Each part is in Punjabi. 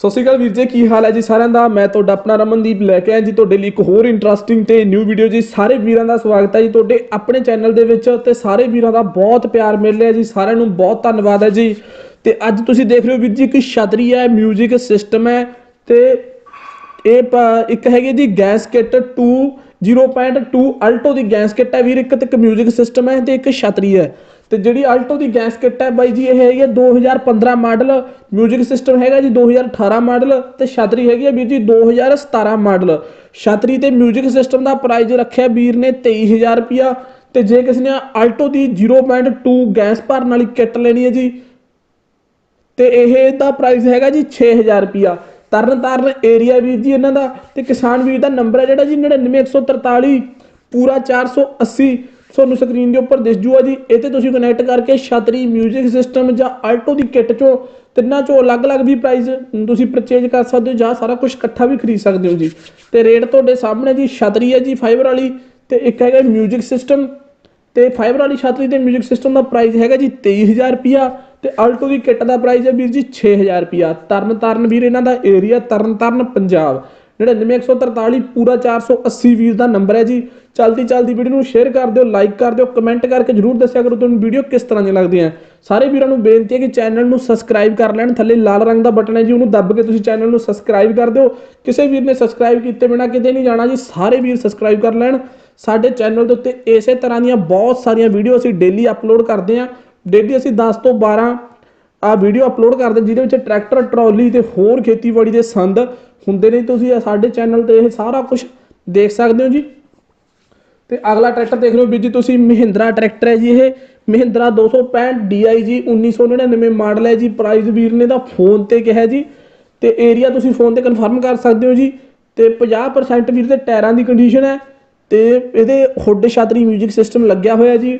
ਸਤਿ ਸ਼੍ਰੀ ਅਕਾਲ ਵੀਰ ਜੀ, ਕੀ ਹਾਲ ਹੈ ਜੀ ਸਾਰਿਆਂ ਦਾ? ਮੈਂ ਤੁਹਾਡਾ ਆਪਣਾ ਰਮਨਦੀਪ ਲੈ ਕੇ ਆਇਆ ਜੀ, ਤੁਹਾਡੇ ਲਈ ਇੱਕ ਹੋਰ ਇੰਟਰਸਟਿੰਗ ਤੇ ਨਿਊ ਵੀਡੀਓ ਜੀ। ਸਾਰੇ ਵੀਰਾਂ ਦਾ ਸਵਾਗਤ ਹੈ ਜੀ ਤੁਹਾਡੇ ਆਪਣੇ ਚੈਨਲ ਦੇ ਵਿੱਚ ਤੇ ਸਾਰੇ ਵੀਰਾਂ ਦਾ ਬਹੁਤ ਪਿਆਰ ਮਿਲ ਰਿਹਾ ਜੀ, ਸਾਰਿਆਂ ਨੂੰ ਬਹੁਤ ਧੰਨਵਾਦ ਹੈ ਜੀ। ਤੇ ਅੱਜ ਤੁਸੀਂ ਦੇਖ ਰਹੇ ਹੋ ਵੀਰ ਜੀ, ਇੱਕ ਛਤਰੀ ਹੈ 뮤직 ਸਿਸਟਮ ਹੈ ਤੇ ਇਹ ਇੱਕ ਹੈਗੀ ਜੀ ਗੈਸ ਕਿੱਟ 2 0.2 ਅਲਟੋ ਦੀ ਗੈਸ ਕਿੱਟ ਹੈ ਵੀਰ ਇੱਕ ਤੇ ਇੱਕ 뮤직 ਸਿਸਟਮ ਹੈ ਤੇ ਇੱਕ ਛਤਰੀ ਹੈ ਤੇ ਜਿਹੜੀ ਅਲਟੋ ਦੀ ਗੈਸ ਕਿੱਟ ਹੈ ਬਾਈ ਜੀ ਇਹ ਹੈਗੀ ਹੈ 2015 ਮਾਡਲ 뮤직 ਸਿਸਟਮ ਹੈਗਾ ਜੀ 2018 ਮਾਡਲ ਤੇ ਛਤਰੀ ਹੈਗੀ ਹੈ ਵੀਰ ਜੀ 2017 ਮਾਡਲ ਛਤਰੀ ਤੇ 뮤직 ਸਿਸਟਮ ਦਾ ਪ੍ਰਾਈਸ ਰੱਖਿਆ ਵੀਰ ਨੇ 23000 ਰੁਪਿਆ ਤੇ ਜੇ ਕਿਸੇ ਨੇ ਅਲਟੋ ਦੀ 0.2 ਗੈਸ ਭਰਨ ਵਾਲੀ ਕਿੱਟ ਲੈਣੀ ਹੈ ਜੀ ਤੇ ਇਹ ਦਾ ਪ੍ਰਾਈਸ ਹੈਗਾ ਜੀ 6000 ਰੁਪਿਆ ਤਰਨ ਤਾਰਨ ਏਰੀਆ ਵੀਰ ਜੀ ਇਹਨਾਂ ਦਾ ਤੇ ਕਿਸਾਨ ਵੀਰ ਦਾ ਨੰਬਰ ਹੈ ਜਿਹੜਾ ਜੀ 99143 ਪੂਰਾ 480 ਤੁਹਾਨੂੰ ਸਕਰੀਨ ਦੇ ਉੱਪਰ ਦਿਸ ਜੂਗਾ ਜੀ ਇਹ ਤੇ ਤੁਸੀਂ ਕਨੈਕਟ ਕਰਕੇ ਛਤਰੀ 뮤직 ਸਿਸਟਮ ਜਾਂ ਆਲਟੋ ਦੀ ਕਿੱਟ ਚੋਂ ਤਿੰਨਾਂ ਚੋਂ ਅਲੱਗ-ਅਲੱਗ ਵੀ ਪ੍ਰਾਈਸ ਤੁਸੀਂ ਪਰਚੇਜ ਕਰ ਸਕਦੇ ਹੋ ਜਾਂ ਸਾਰਾ ਕੁਝ ਇਕੱਠਾ ਵੀ ਖਰੀਦ ਸਕਦੇ ਹੋ ਜੀ ਤੇ ਰੇਟ ਤੁਹਾਡੇ ਸਾਹਮਣੇ ਜੀ ਛਤਰੀ ਹੈ ਜੀ ਫਾਈਬਰ ਵਾਲੀ ਤੇ ਇੱਕ ਹੈਗਾ 뮤직 ਸਿਸਟਮ ਤੇ ਫਾਈਬਰ ਵਾਲੀ ਛਤਰੀ ਤੇ 뮤직 ਸਿਸਟਮ ਦਾ ਪ੍ਰਾਈਸ ਹੈਗਾ ਜੀ 23000 ਰੁਪਿਆ ਤੇ ਅਲਟੋ ਦੀ ਕਿੱਟ ਦਾ ਪ੍ਰਾਈਸ ਹੈ ਵੀਰ ਜੀ 6000 ਰੁਪਿਆ ਤਰਨ ਤਾਰਨ ਵੀਰ, ਇਹਨਾਂ ਦਾ ਏਰੀਆ ਤਰਨ ਤਾਰਨ ਪੰਜਾਬ 99143 ਪੂਰਾ 480 ਵੀਰ ਦਾ ਨੰਬਰ ਹੈ ਜੀ। ਚਲਦੀ ਚਲਦੀ ਵੀਡੀਓ ਨੂੰ ਸ਼ੇਅਰ ਕਰ ਦਿਓ ਲਾਈਕ ਕਰ ਦਿਓ ਕਮੈਂਟ ਕਰਕੇ ਜਰੂਰ ਦੱਸਿਆ ਕਰੋ ਤੁਹਾਨੂੰ ਵੀਡੀਓ ਕਿਸ ਤਰ੍ਹਾਂ ਦੀ ਲੱਗਦੀ ਹੈ। ਸਾਰੇ ਵੀਰਾਂ ਨੂੰ ਬੇਨਤੀ ਹੈ ਕਿ ਚੈਨਲ ਨੂੰ ਸਬਸਕ੍ਰਾਈਬ ਕਰ ਲੈਣ। ਥੱਲੇ ਲਾਲ ਰੰਗ ਦਾ ਬਟਨ ਹੈ ਜੀ, ਉਹਨੂੰ ਦੱਬ ਕੇ ਤੁਸੀਂ ਚੈਨਲ ਨੂੰ ਸਬਸਕ੍ਰਾਈਬ ਕਰ ਦਿਓ। ਕਿਸੇ ਵੀਰ ਨੇ ਸਬਸਕ੍ਰਾਈਬ ਕੀਤੇ ਬਿਨਾ ਕਿਤੇ ਨਹੀਂ ਜਾਣਾ ਜੀ, ਸਾਰੇ ਵੀਰ ਸਬਸਕ੍ਰਾਈਬ ਕਰ ਲੈਣ। ਸਾਡੇ ਚੈਨਲ ਦੇ ਉੱਤੇ ਇਸੇ ਤਰ੍ਹਾਂ ਦੀਆਂ ਬਹੁਤ ਸਾਰੀਆਂ ਵੀਡੀਓ ਅਸੀਂ ਡੇਲੀ ਅਪਲੋਡ ਕਰਦੇ ਹਾਂ। ਡੇਲੀ ਅਸੀਂ 10 ਤੋਂ 12 ਆ ਵੀਡੀਓ ਅਪਲੋਡ ਕਰਦੇ ਜਿਹਦੇ ਵਿੱਚ ਟਰੈਕਟਰ ਟਰਾਲੀ ਤੇ ਹੋਰ ਖੇਤੀਬਾੜੀ ਦੇ ਸੰਦ ਹੁੰਦੇ ਨੇ। ਤੁਸੀਂ ਸਾਡੇ ਚੈਨਲ ਤੇ ਇਹ ਸਾਰਾ ਕੁਝ ਦੇਖ ਸਕਦੇ ਹੋ ਜੀ। ਤੇ ਅਗਲਾ ਟਰੈਕਟਰ ਦੇਖ ਲਓ ਵੀਰ ਜੀ, ਤੁਸੀਂ ਮਹਿੰਦਰਾ ਟਰੈਕਟਰ ਹੈ ਜੀ ਇਹ। ਮਹਿੰਦਰਾ 265 DI ਜੀ 1999 ਮਾਡਲ ਹੈ ਜੀ। ਪ੍ਰਾਈਸ ਵੀਰ ਨੇ ਦਾ ਫੋਨ ਤੇ ਕਿਹਾ ਜੀ। ਤੇ ਏਰੀਆ ਤੁਸੀਂ ਫੋਨ ਤੇ ਕਨਫਰਮ ਕਰ ਸਕਦੇ ਹੋ ਜੀ। ਤੇ 50% ਵੀਰ ਦੇ ਟਾਇਰਾਂ ਦੀ ਕੰਡੀਸ਼ਨ ਹੈ। ਤੇ ਇਹਦੇ ਹੁੱਡ ਛਤਰੀ 뮤직 ਸਿਸਟਮ ਲੱਗਿਆ ਹੋਇਆ ਜੀ।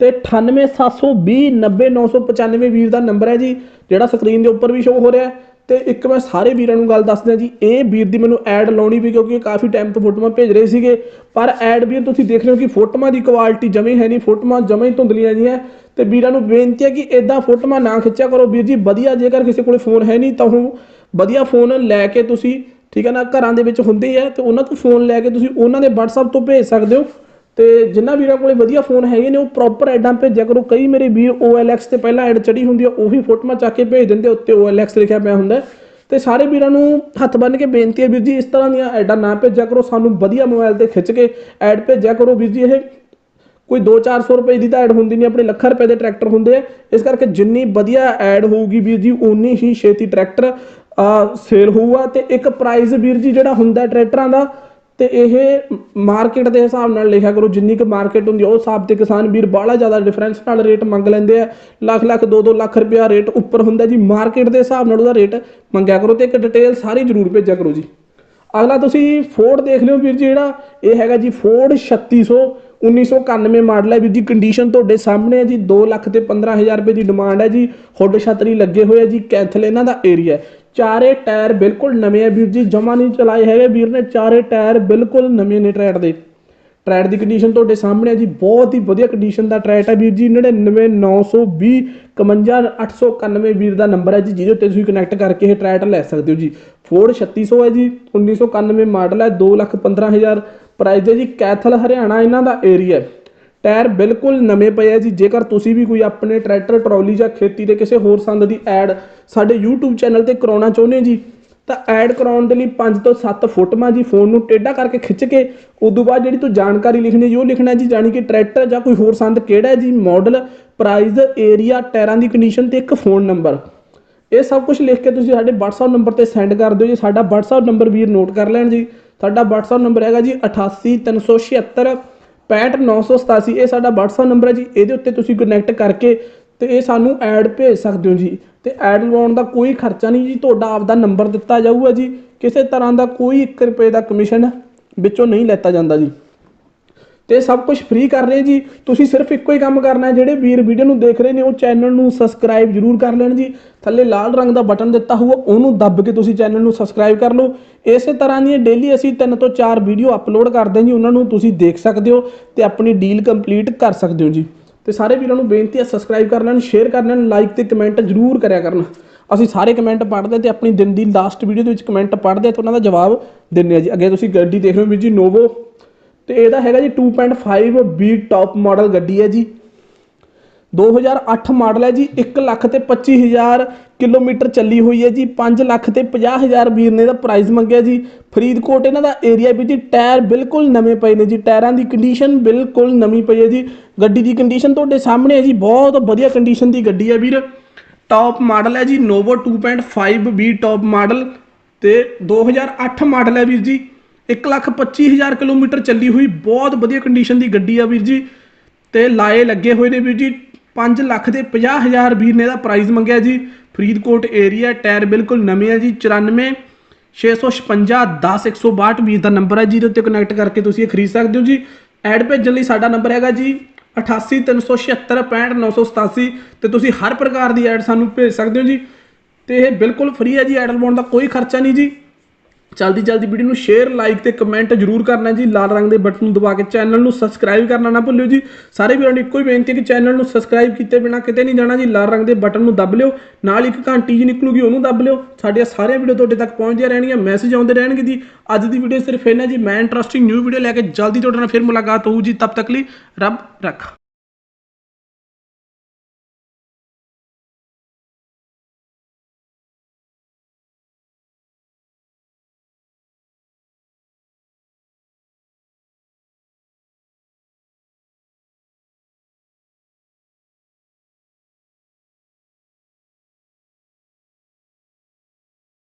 ਤੇ 98720 90995 ਵੀਰ ਦਾ ਨੰਬਰ ਹੈ ਜੀ, ਜਿਹੜਾ ਸਕਰੀਨ ਦੇ ਉੱਪਰ ਵੀ ਸ਼ੋ ਹੋ ਰਿਹਾ ਹੈ। ਤੇ ਇੱਕ ਮੈਂ ਸਾਰੇ ਵੀਰਾਂ ਨੂੰ ਗੱਲ ਦੱਸ ਦਿਆਂ ਜੀ, ਇਹ ਵੀਰ ਦੀ ਮੈਨੂੰ ਐਡ ਲਾਉਣੀ ਵੀ ਕਿਉਂਕਿ ਕਾਫੀ ਟਾਈਮ ਤੋਂ ਫੋਟੋਆਂ ਭੇਜ ਰਹੇ ਸੀਗੇ। ਪਰ ਐਡ ਵੀਰ, ਤੁਸੀਂ ਦੇਖ ਰਹੇ ਹੋ ਕਿ ਫੋਟੋਆਂ ਦੀ ਕੁਆਲਿਟੀ ਜਮੇ ਹੈ ਨਹੀਂ, ਫੋਟੋਆਂ ਜਮੇ ਧੁੰਦਲੀਆਂ ਜੀਆਂ ਤੇ ਵੀਰਾਂ ਨੂੰ ਬੇਨਤੀ ਹੈ ਕਿ ਇਦਾਂ ਫੋਟੋਆਂ ਨਾ ਖਿੱਚਿਆ ਕਰੋ। ਵੀਰ ਜੀ, ਵਧੀਆ ਜੇਕਰ ਕਿਸੇ ਕੋਲੇ ਫੋਨ ਹੈ ਨਹੀਂ, ਤਾਂ ਉਹ ਵਧੀਆ ਫੋਨ ਲੈ ਕੇ ਤੁਸੀਂ, ਠੀਕ ਹੈ ਨਾ, ਘਰਾਂ ਦੇ ਵਿੱਚ ਹੁੰਦੇ ਆ ਤੇ ਉਹਨਾਂ ਤੋਂ ਫੋਨ ਲੈ ਕੇ ਤੁਸੀਂ ਉਹਨਾਂ ਦੇ WhatsApp ਤੋਂ ਭੇਜ ਸਕਦੇ ਹੋ। ਤੇ ਜਿੰਨਾ ਵੀਰਾਂ ਕੋਲੇ ਵਧੀਆ ਫੋਨ ਹੈਗੇ ਨੇ, ਉਹ ਪ੍ਰੋਪਰ ਐਡਾਂ ਭੇਜਿਆ ਕਰੋ। ਕਈ ਮੇਰੇ ਵੀਰ OLX ਤੇ ਪਹਿਲਾਂ ਐਡ ਚੜੀ ਹੁੰਦੀ ਆ, ਉਹੀ ਫੋਟੋਆਂ ਚੱਕ ਕੇ ਭੇਜ ਦਿੰਦੇ ਉੱਤੇ OLX ਲਿਖਿਆ ਪਿਆ ਹੁੰਦਾ। ਹੈ। ਤੇ ਸਾਰੇ ਵੀਰਾਂ ਨੂੰ ਹੱਥ ਬੰਨ ਕੇ ਬੇਨਤੀ ਹੈ ਵੀਰ ਜੀ, ਇਸ ਤਰ੍ਹਾਂ ਦੀਆਂ ਐਡਾਂ ਨਾ ਭੇਜਿਆ ਕਰੋ। ਸਾਨੂੰ ਵਧੀਆ ਮੋਬਾਈਲ ਤੇ ਖਿੱਚ ਕੇ ਐਡ ਭੇਜਿਆ ਕਰੋ। ਵੀਰ ਜੀ, ਇਹ ਕੋਈ 2-400 ਰੁਪਏ ਦੀ ਤਾਂ ਐਡ ਹੁੰਦੀ ਨਹੀਂ, ਆਪਣੇ ਲੱਖਾਂ ਰੁਪਏ ਦੇ ਟਰੈਕਟਰ ਹੁੰਦੇ ਆ। ਇਸ ਕਰਕੇ ਜਿੰਨੀ ਵਧੀਆ ਐਡ ਹੋਊਗੀ ਵੀਰ ਜੀ ਉਨੀ ਹੀ ਛੇਤੀ ਟਰੈਕਟਰ ਸੇਲ ਹੋਊਗਾ। ਤੇ ਇੱਕ ਪ੍ਰਾਈਸ ਵੀਰ ਜੀ ਜਿਹੜਾ ਹੁੰਦਾ ਟਰੈਕਟਰਾਂ ਦਾ ਤੇ ਇਹ ਮਾਰਕੀਟ ਦੇ ਹਿਸਾਬ ਨਾਲ ਲਿਖਿਆ ਕਰੋ, ਜਿੰਨੀ ਕੁ ਮਾਰਕੀਟ ਹੁੰਦੀ ਆ, ਉਹ ਹਿਸਾਬ ਤੇ ਕਿਸਾਨ ਵੀਰ ਬਾਹਲਾ ਜ਼ਿਆਦਾ ਡਿਫਰੈਂਸ ਨਾਲ ਰੇਟ ਮੰਗ ਲੈਂਦੇ ਆ। ਲੱਖ ਲੱਖ 2-2 ਲੱਖ ਰੁਪਇਆ ਰੇਟ ਉੱਪਰ ਹੁੰਦਾ ਜੀ। ਮਾਰਕੀਟ ਦੇ ਹਿਸਾਬ ਨਾਲ ਉਹਦਾ ਰੇਟ ਮੰਗਿਆ ਕਰੋ ਤੇ ਇੱਕ ਡਿਟੇਲ ਸਾਰੀ ਜ਼ਰੂਰ ਭੇਜਿਆ ਕਰੋ ਜੀ। ਅਗਲਾ ਤੁਸੀਂ ਫੋਰਡ ਦੇਖ ਲਿਓ ਵੀਰ ਜੀ, ਜਿਹੜਾ ਇਹ ਹੈਗਾ ਜੀ ਫੋਰਡ 3600 1991 ਮਾਡਲ ਹੈ ਵੀਰ ਜੀ ਕੰਡੀਸ਼ਨ ਤੁਹਾਡੇ ਸਾਹਮਣੇ ਹੈ ਜੀ। 2 ਲੱਖ ਤੇ 15000 ਰੁਪਏ ਦੀ ਡਿਮਾਂਡ ਹੈ ਜੀ। ਹੁੱਡ ਛਤਰੀ ਲੱਗੇ ਹੋਏ ਆ ਜੀ। ਕੈਂਥਲ ਇਹਨਾਂ ਦਾ ਏਰੀਆ ਚਾਰੇ ਟਾਇਰ ਬਿਲਕੁਲ ਨਵੇਂ ਆ ਵੀਰ ਜੀ, ਜਮਾ ਨਹੀਂ ਚਲਾਏ ਹੈਗੇ ਵੀਰ ਨੇ, ਚਾਰੇ ਟਾਇਰ ਬਿਲਕੁਲ ਨਵੇਂ ਨੇ ਟਰੈਟ ਦੇ। ਟਰੈਟ ਦੀ ਕੰਡੀਸ਼ਨ ਤੁਹਾਡੇ ਸਾਹਮਣੇ ਹੈ ਜੀ, ਬਹੁਤ ਹੀ ਵਧੀਆ ਕੰਡੀਸ਼ਨ ਦਾ ਟਰੈਟ ਹੈ ਵੀਰ ਜੀ 99920 51891 ਵੀਰ ਦਾ ਨੰਬਰ ਹੈ ਜੀ, ਜਿਹਦੇ ਉੱਤੇ ਤੁਸੀਂ ਕਨੈਕਟ ਕਰਕੇ ਇਹ ਟਰੈਕ ਲੈ ਸਕਦੇ ਹੋ ਜੀ। ਫੋਰਡ 3600 ਹੈ ਜੀ 1991 ਮਾਡਲ ਹੈ 215000 ਪ੍ਰਾਈਸ ਹੈ ਜੀ, ਕੈਥਲ, ਹਰਿਆਣਾ, ਇਹਨਾਂ ਦਾ ਏਰੀਆ ਟਾਇਰ ਬਿਲਕੁਲ ਨਵੇਂ ਪਏ ਆ ਜੀ। ਜੇਕਰ ਤੁਸੀਂ ਵੀ ਕੋਈ ਆਪਣੇ ਟਰੈਕਟਰ, ਟਰਾਲੀ ਜਾਂ ਖੇਤੀ ਦੇ ਕਿਸੇ ਹੋਰ ਸੰਦ ਦੀ ਐਡ ਸਾਡੇ YouTube ਚੈਨਲ ਤੇ ਕਰਾਉਣਾ ਚਾਹੁੰਦੇ ਜੀ, ਤਾਂ ਐਡ ਕਰਾਉਣ ਦੇ ਲਈ 5 ਤੋਂ 7 ਫੋਟੋਆਂ ਜੀ ਫੋਨ ਨੂੰ ਟੇਢਾ ਕਰਕੇ ਖਿੱਚ ਕੇ, ਉਦੋਂ ਬਾਅਦ ਜਿਹੜੀ ਤੂੰ ਜਾਣਕਾਰੀ ਲਿਖਣੀ ਜੀ, ਉਹ ਲਿਖਣਾ ਜੀ, ਜਾਣੀ ਕਿ ਟਰੈਕਟਰ ਜਾਂ ਕੋਈ ਹੋਰ ਸੰਦ ਕਿਹੜਾ ਜੀ? ਮਾਡਲ ਪ੍ਰਾਈਸ ਏਰੀਆ ਟਾਇਰਾਂ ਦੀ ਕੰਡੀਸ਼ਨ ਤੇ ਇੱਕ ਫੋਨ ਨੰਬਰ ਇਹ ਸਭ ਕੁਝ ਲਿਖ ਕੇ ਤੁਸੀਂ ਸਾਡੇ WhatsApp ਨੰਬਰ ਤੇ ਸੈਂਡ ਕਰ ਦਿਓ ਜੀ। ਸਾਡਾ WhatsApp ਨੰਬਰ ਵੀਰ ਨੋਟ ਕਰ ਲੈਣ ਜੀ। ਸਾਡਾ WhatsApp ਨੰਬਰ ਹੈਗਾ ਜੀ 88376 65987 ਇਹ ਸਾਡਾ WhatsApp ਨੰਬਰ ਹੈ ਜੀ। ਇਹਦੇ ਉੱਤੇ ਤੁਸੀਂ ਕਨੈਕਟ ਕਰਕੇ ਤੇ ਇਹ ਸਾਨੂੰ ਐਡ ਭੇਜ ਸਕਦੇ ਹੋ ਜੀ। ਤੇ ਐਡ ਲਵਾਉਣ ਦਾ ਕੋਈ ਖਰਚਾ ਨਹੀਂ ਜੀ। ਤੁਹਾਡਾ ਆਪਦਾ ਨੰਬਰ ਦਿੱਤਾ ਜਾਊਗਾ ਜੀ। ਕਿਸੇ ਤਰ੍ਹਾਂ ਦਾ ਕੋਈ 1 ਰੁਪਏ ਦਾ ਕਮਿਸ਼ਨ ਵਿੱਚੋਂ ਨਹੀਂ ਲੈਤਾ ਜਾਂਦਾ ਜੀ। ਤੇ ਸਭ ਕੁਝ ਫ੍ਰੀ ਕਰ ਰਹੇ ਜੀ। ਤੁਸੀਂ ਸਿਰਫ ਇੱਕੋ ਹੀ ਕੰਮ ਕਰਨਾ ਹੈ, ਜਿਹੜੇ ਵੀਰ ਵੀਡੀਓ ਨੂੰ ਦੇਖ ਰਹੇ ਨੇ, ਉਹ ਚੈਨਲ ਨੂੰ ਸਬਸਕ੍ਰਾਈਬ ਜਰੂਰ ਕਰ ਲੈਣ ਜੀ। ਥੱਲੇ ਲਾਲ ਰੰਗ ਦਾ ਬਟਨ ਦਿੱਤਾ ਹੋਊਗਾ, ਉਹਨੂੰ ਦੱਬ ਕੇ ਤੁਸੀਂ ਚੈਨਲ ਨੂੰ ਸਬਸਕ੍ਰਾਈਬ ਕਰ ਲਓ। ਇਸੇ ਤਰ੍ਹਾਂ ਦੀਆਂ ਡੇਲੀ ਅਸੀਂ ਤਿੰਨ ਤੋਂ ਚਾਰ ਵੀਡੀਓ ਅਪਲੋਡ ਕਰਦੇ ਹਾਂ ਜੀ, ਉਹਨਾਂ ਨੂੰ ਤੁਸੀਂ ਦੇਖ ਸਕਦੇ ਹੋ ਤੇ ਆਪਣੀ ਡੀਲ ਕੰਪਲੀਟ ਕਰ ਸਕਦੇ ਹੋ ਜੀ। ਤੇ ਸਾਰੇ ਵੀਰਾਂ ਨੂੰ ਬੇਨਤੀ ਹੈ ਸਬਸਕ੍ਰਾਈਬ ਕਰ ਲੈਣ ਸ਼ੇਅਰ ਕਰ ਲੈਣ ਲਾਈਕ ਤੇ ਕਮੈਂਟ ਜਰੂਰ ਕਰਿਆ ਕਰਨ। ਅਸੀਂ ਸਾਰੇ ਕਮੈਂਟ ਪੜ੍ਹਦੇ ਤੇ ਆਪਣੀ ਦਿਨ ਦੀ ਲਾਸਟ ਵੀਡੀਓ ਦੇ ਵਿੱਚ ਕਮੈਂਟ ਪੜ੍ਹਦੇ ਤੇ ਉਹਨਾਂ ਦਾ ਜਵਾਬ ਦਿੰਦੇ ਆ ਜੀ। ਅੱਗੇ ਤੁਸੀਂ ਗੱਡੀ ਦੇਖ ਰਹੇ ਹੋ ਵੀਰ ਜੀ ਨੋਵੋ ਤੇ ਇਹਦਾ ਹੈਗਾ ਜੀ 2.5 ਬੀ ਟੌਪ ਮਾਡਲ ਗੱਡੀ ਹੈ ਜੀ। 2008 ਮਾਡਲ ਹੈ ਜੀ 1 ਲੱਖ ਤੇ 25000 ਕਿਲੋਮੀਟਰ ਚੱਲੀ ਹੋਈ ਹੈ ਜੀ 5 ਲੱਖ ਤੇ 50000 ਵੀਰ ਨੇ ਇਹਦਾ ਪ੍ਰਾਈਸ ਮੰਗਿਆ ਜੀ। ਫਰੀਦਕੋਟ ਇਹਨਾਂ ਦਾ ਏਰੀਆ ਵੀ ਜੀ ਟਾਇਰ ਬਿਲਕੁਲ ਨਵੇਂ ਪਏ ਨੇ ਜੀ ਟਾਇਰਾਂ ਦੀ ਕੰਡੀਸ਼ਨ ਬਿਲਕੁਲ ਨਵੀਂ ਪਈ ਹੈ ਜੀ। ਗੱਡੀ ਦੀ ਕੰਡੀਸ਼ਨ ਤੁਹਾਡੇ ਸਾਹਮਣੇ ਹੈ ਜੀ, ਬਹੁਤ ਵਧੀਆ ਕੰਡੀਸ਼ਨ ਦੀ ਗੱਡੀ ਹੈ ਵੀਰ। ਟੌਪ ਮਾਡਲ ਹੈ ਜੀ ਨੋਵੋ 2.5 ਬੀ ਟੌਪ ਮਾਡਲ ਤੇ 2008 ਮਾਡਲ ਹੈ ਵੀਰ ਜੀ। 125000 ਕਿਲੋਮੀਟਰ ਚੱਲੀ ਹੋਈ ਬਹੁਤ ਵਧੀਆ ਕੰਡੀਸ਼ਨ ਦੀ ਗੱਡੀ ਆ ਵੀਰ ਜੀ। ਤੇ ਲਾਏ ਲੱਗੇ ਹੋਏ ਨੇ ਵੀਰ ਜੀ। 5 ਲੱਖ ਦੇ 50000 ਵੀਰ ਨੇ ਇਹਦਾ ਪ੍ਰਾਈਸ ਮੰਗਿਆ ਜੀ। ਫਰੀਦਕੋਟ ਏਰੀਆ ਟਾਇਰ ਬਿਲਕੁਲ ਨਵੇਂ ਆ ਜੀ। 94 656 10 162 ਵੀਰ ਦਾ ਨੰਬਰ ਹੈ ਜਿਹਦੇ ਉੱਤੇ ਕਨੈਕਟ ਕਰਕੇ ਤੁਸੀਂ ਇਹ ਖਰੀਦ ਸਕਦੇ ਹੋ ਜੀ। ਐਡ ਭੇਜਣ ਲਈ ਸਾਡਾ ਨੰਬਰ ਹੈਗਾ ਜੀ 8837765987 ਤੇ ਤੁਸੀਂ ਹਰ ਪ੍ਰਕਾਰ ਦੀ ਐਡ ਸਾਨੂੰ ਭੇਜ ਸਕਦੇ ਹੋ ਜੀ। ਤੇ ਇਹ ਬਿਲਕੁਲ ਫ੍ਰੀ ਹੈ ਜੀ। ਐਡ ਲਵਾਉਣ ਦਾ ਕੋਈ ਖਰਚਾ ਨਹੀਂ ਜੀ। ਜਲਦੀ ਜਲਦੀ ਵੀਡੀਓ ਨੂੰ ਸ਼ੇਅਰ ਲਾਈਕ ਤੇ ਕਮੈਂਟ ਜਰੂਰ ਕਰਨਾ ਜੀ। ਲਾਲ ਰੰਗ ਦੇ ਬਟਨ ਨੂੰ ਦਬਾ ਕੇ ਚੈਨਲ ਨੂੰ ਸਬਸਕ੍ਰਾਈਬ ਕਰਨਾ ਨਾ ਭੁੱਲਿਓ ਜੀ। ਸਾਰੇ ਵੀਰਾਂ ਨੂੰ ਇੱਕੋ ਹੀ ਬੇਨਤੀ ਹੈ ਕਿ ਚੈਨਲ ਨੂੰ ਸਬਸਕ੍ਰਾਈਬ ਕੀਤੇ ਬਿਨਾ ਕਿਤੇ ਨਹੀਂ ਜਾਣਾ ਜੀ। ਲਾਲ ਰੰਗ ਦੇ ਬਟਨ ਨੂੰ ਦੱਬ ਲਿਓ। ਨਾਲ ਇੱਕ ਘੰਟੀ ਜੀ ਨਿਕਲੂਗੀ, ਉਹਨੂੰ ਦੱਬ ਲਿਓ। ਸਾਡੀਆਂ ਸਾਰੀਆਂ ਵੀਡੀਓ ਤੁਹਾਡੇ ਤੱਕ ਪਹੁੰਚਦੀਆਂ ਰਹਿਣਗੀਆਂ ਮੈਸੇਜ ਆਉਂਦੇ ਰਹਿਣਗੇ ਜੀ। ਅੱਜ ਦੀ ਵੀਡੀਓ ਸਿਰਫ ਇਹਨਾਂ ਜੀ। ਮੈਂ ਇੰਟਰਸਟਿੰਗ ਨਿਊ ਵੀਡੀਓ ਲੈ ਕੇ ਜਲਦੀ ਤੁਹਾਡੇ ਨਾਲ ਫਿਰ ਮੁਲਾਕਾਤ ਹੋਊ ਜੀ। ਤਬ ਤੱਕ ਲਈ ਰੱਬ ਰੱਖਾ।